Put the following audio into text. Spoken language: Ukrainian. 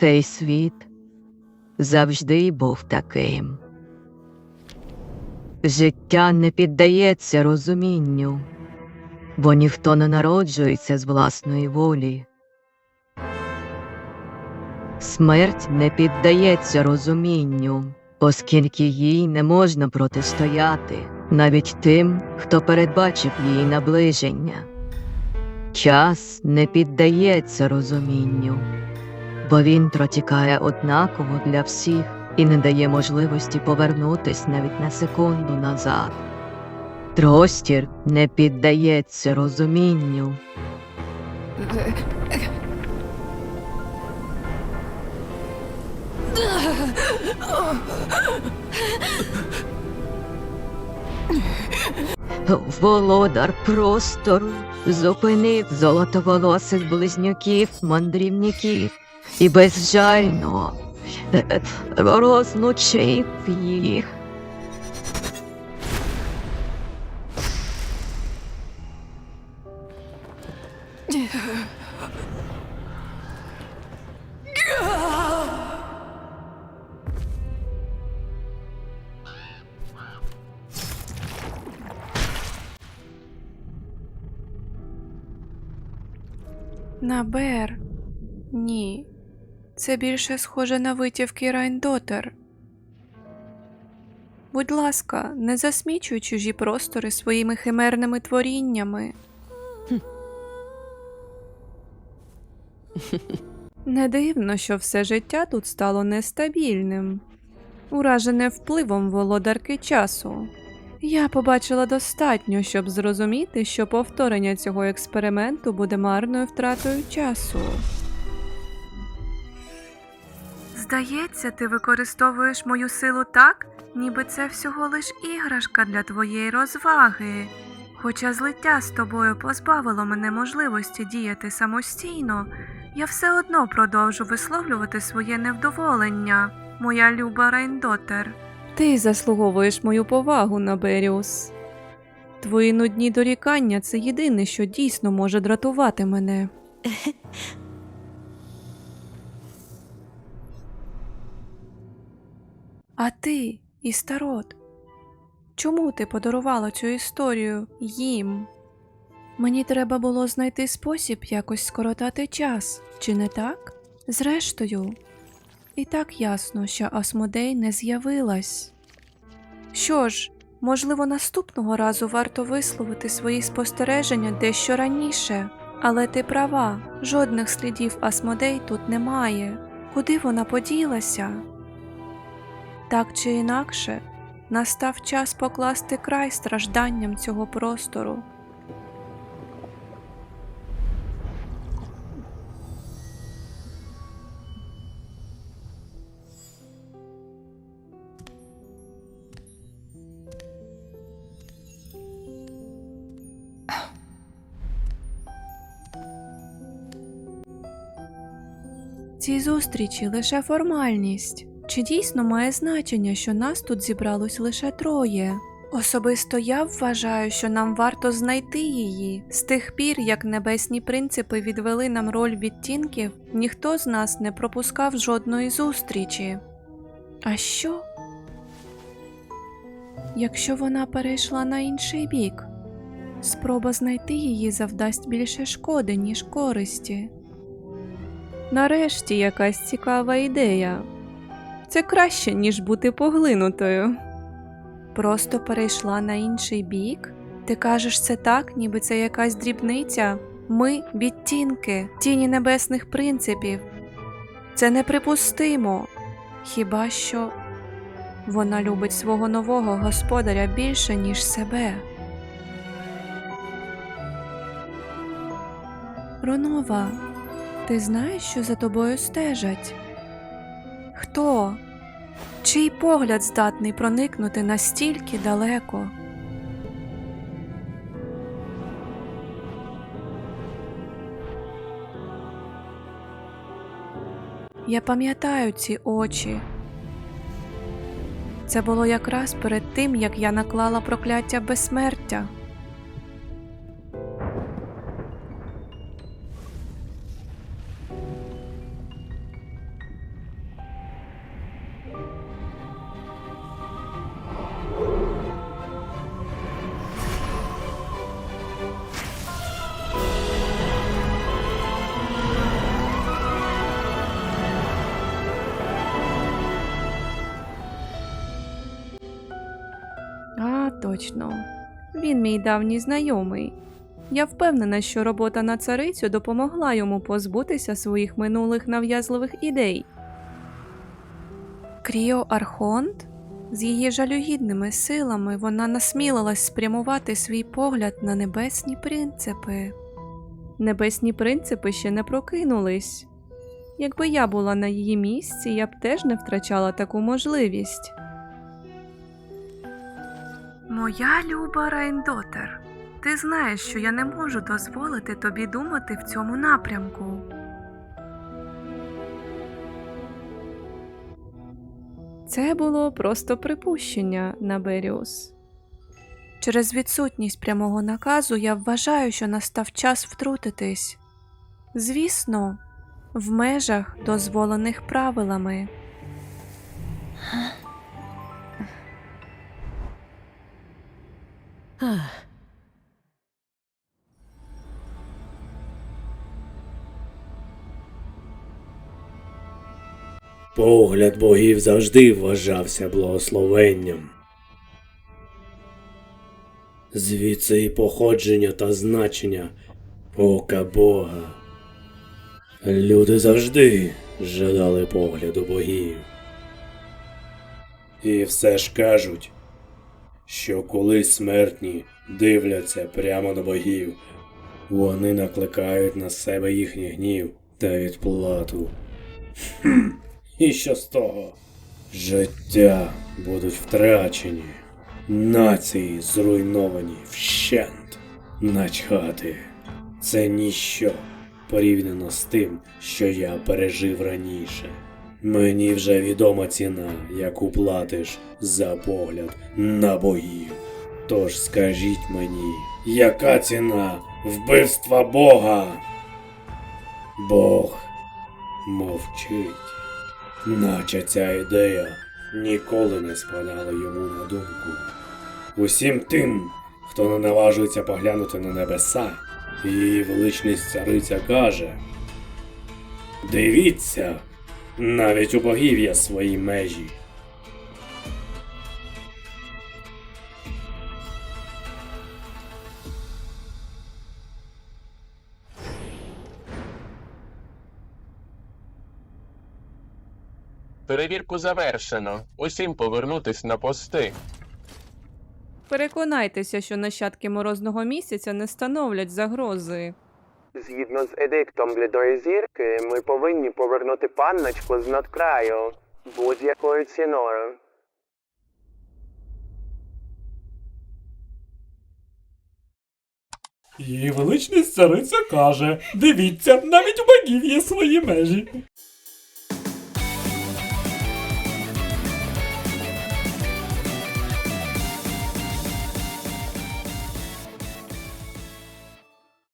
Цей світ завжди був таким. Життя не піддається розумінню, бо ніхто не народжується з власної волі. Смерть не піддається розумінню, оскільки їй не можна протистояти навіть тим, хто передбачив її наближення. Час не піддається розумінню, бо він протікає однаково для всіх і не дає можливості повернутись навіть на секунду назад. Простір не піддається розумінню, Володар простору зупинив золотоволосих близнюків мандрівників і безжально е, розлучив їх. На Бер. Ні. Це більше схоже на витівки Райндотер. Будь ласка, не засмічуй чужі простори своїми химерними творіннями. Не дивно, що все життя тут стало нестабільним, уражене впливом володарки часу. Я побачила достатньо, щоб зрозуміти, що повторення цього експерименту буде марною втратою часу. Здається, ти використовуєш мою силу так, ніби це всього лиш іграшка для твоєї розваги. Хоча злиття з тобою позбавило мене можливості діяти самостійно, я все одно продовжу висловлювати своє невдоволення, моя люба Рейндотер. Ти заслуговуєш мою повагу, Наберіус. Твої нудні дорікання це єдине, що дійсно може дратувати мене. А ти, Істарот, чому ти подарувала цю історію їм? Мені треба було знайти спосіб якось скоротати час, чи не так? Зрештою, і так ясно, що Асмодей не з'явилась. Що ж, можливо, наступного разу варто висловити свої спостереження дещо раніше, але ти права, жодних слідів Асмодей тут немає. Куди вона поділася? Так чи інакше, настав час покласти край стражданням цього простору. Ці зустрічі лише формальність. Чи дійсно має значення, що нас тут зібралось лише троє? Особисто я вважаю, що нам варто знайти її. З тих пір, як небесні принципи відвели нам роль відтінків, ніхто з нас не пропускав жодної зустрічі. А що? Якщо вона перейшла на інший бік, спроба знайти її завдасть більше шкоди, ніж користі. Нарешті якась цікава ідея. Це краще, ніж бути поглинутою. Просто перейшла на інший бік? Ти кажеш це так, ніби це якась дрібниця? Ми відтінки, тіні небесних принципів. Це неприпустимо. Хіба що вона любить свого нового господаря більше, ніж себе. Ронова, ти знаєш, що за тобою стежать? Хто? Чий погляд здатний проникнути настільки далеко? Я пам'ятаю ці очі. Це було якраз перед тим, як я наклала прокляття безсмертя. Точно. Він мій давній знайомий. Я впевнена, що робота на царицю допомогла йому позбутися своїх минулих нав'язливих ідей. Кріо Архонт? З її жалюгідними силами вона насмілилась спрямувати свій погляд на небесні принципи. Небесні принципи ще не прокинулись. Якби я була на її місці, я б теж не втрачала таку можливість. Моя люба Райндотер, ти знаєш, що я не можу дозволити тобі думати в цьому напрямку. Це було просто припущення, Наберіус. Через відсутність прямого наказу я вважаю, що настав час втрутитись. Звісно, в межах, дозволених правилами. Погляд богів завжди вважався благословенням. Звідси і походження та значення ока Бога. Люди завжди жадали погляду богів. І все ж кажуть, що коли смертні дивляться прямо на богів, вони накликають на себе їхній гнів та відплату. Хм. І що з того? Життя будуть втрачені, нації зруйновані вщент, начхати. Це ніщо порівняно з тим, що я пережив раніше. Мені вже відома ціна, яку платиш за погляд на богів. Тож скажіть мені, яка ціна вбивства Бога? Бог мовчить наче ця ідея ніколи не спадала йому на думку. Усім тим, хто не наважується поглянути на небеса, її величність цариця каже: Дивіться, навіть у богів є свої межі. Перевірку завершено. Усім повернутись на пости. Переконайтеся, що нащадки морозного місяця не становлять загрози. Згідно з едиктом блідої зірки, ми повинні повернути панночку з надкраю будь-якою ціною. Її величність цариця каже: Дивіться, навіть у богів є свої межі.